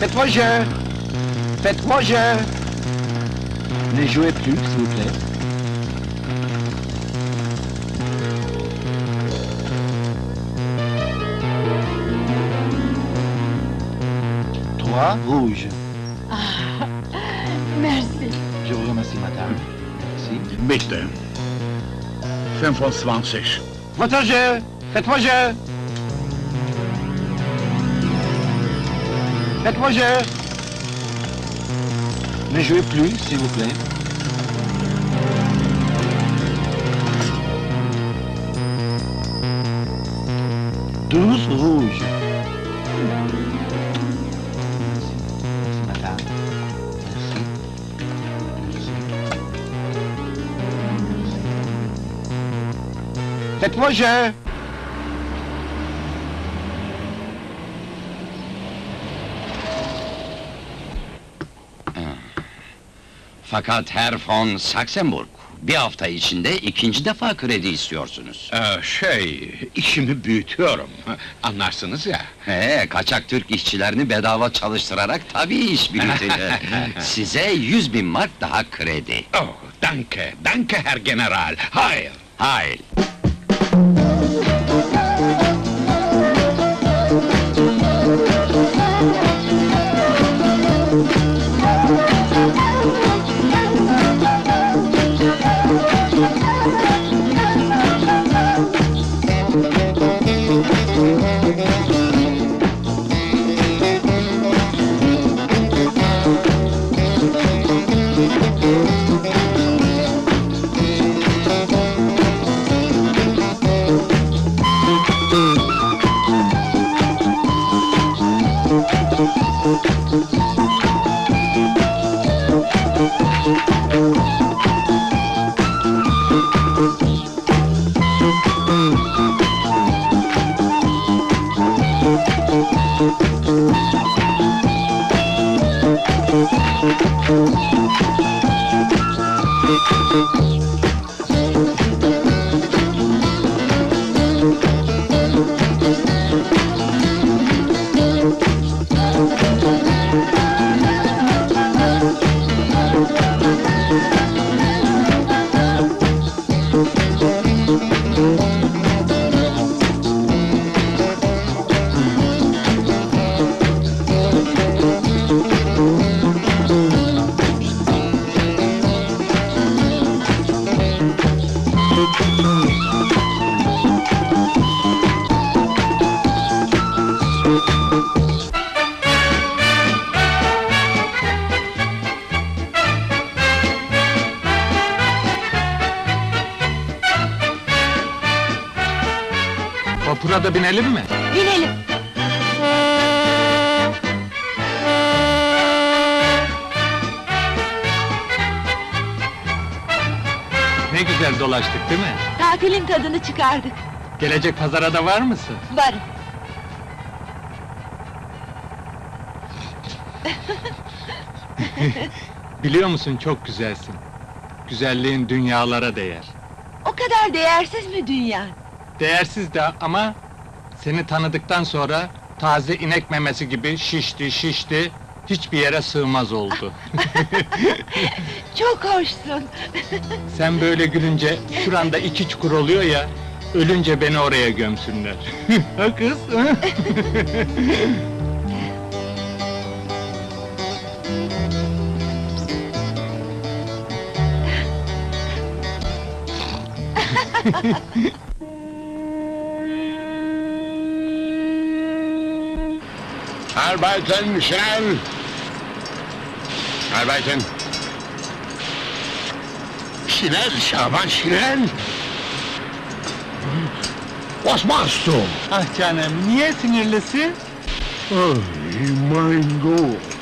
Faites-moi jeu Faites-moi jeu Ne jouez plus, s'il vous plaît. Trois rouges. Merci. Je vous remercie, madame. Merci. Bitte. 25. Votre jeu Faites-moi jeu Faites-moi jeu Ne jouez plus, s'il vous plaît. Douze rouges. Faites-moi jeu Fakat Herr von Saxenburg, bir hafta içinde ikinci defa kredi istiyorsunuz. Ee, şey, işimi büyütüyorum. Anlarsınız ya. He, kaçak Türk işçilerini bedava çalıştırarak tabii iş büyütülür. Size yüz bin mark daha kredi. Oh, danke, danke Herr General. Hayır. Hayır. Hum. Vapura da binelim mi? Binelim. Ne güzel dolaştık değil mi? Tatilin tadını çıkardık. Gelecek pazara da var mısın? Varım. Biliyor musun çok güzelsin. Güzelliğin dünyalara değer. O kadar değersiz mi dünya? Değersiz de ama seni tanıdıktan sonra taze inek memesi gibi şişti şişti hiçbir yere sığmaz oldu. Çok hoşsun. Sen böyle gülünce şuranda iki çukur oluyor ya ölünce beni oraya gömsünler. ha kız? ha? Arbeiten, schnell! Arbeiten! Schnell, Şaban, schnell! Was machst du? ah canım niye sinirlisin? Oh, mein Gott!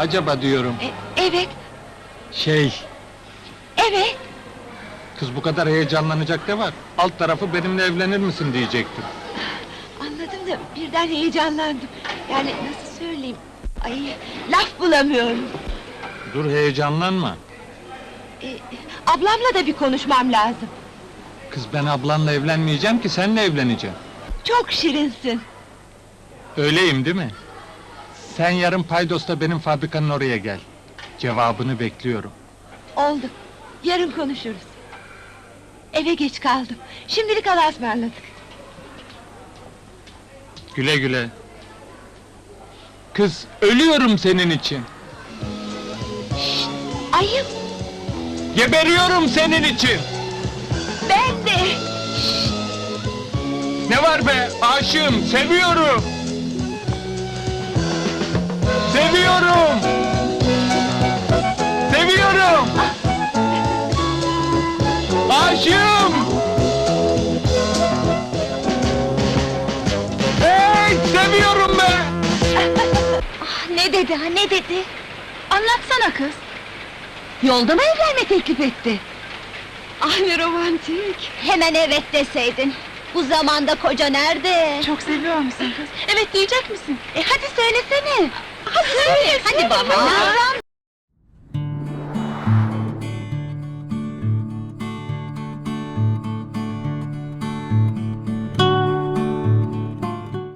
Acaba diyorum, E, evet, şey, evet. kız bu kadar heyecanlanacak ne var? Alt tarafı benimle evlenir misin diyecektim. Anladım da birden heyecanlandım. Yani nasıl söyleyeyim? Ay, laf bulamıyorum. Dur heyecanlanma. Ee, ablamla da bir konuşmam lazım. Kız ben ablanla evlenmeyeceğim ki seninle evleneceğim. Çok şirinsin. Öyleyim değil mi? Sen yarın Paydos'ta benim fabrikanın oraya gel. Cevabını bekliyorum. Oldu. Yarın konuşuruz. Eve geç kaldım. Şimdilik Allah'a ısmarladık. Güle güle. Kız ölüyorum senin için. Ayıp. Geberiyorum senin için. Ben de. Ne var be? Aşığım, seviyorum. Seviyorum. Seviyorum. Aşığım. Hey, seviyorum be. Ne dedi ha ne dedi? Anlatsana kız. Yolda mı evlenme teklif etti? Ah ne romantik. Hemen evet deseydin. Bu zamanda koca nerede? Çok seviyor musun kız? Evet diyecek misin? E hadi söylesene. 还可以喊你宝宝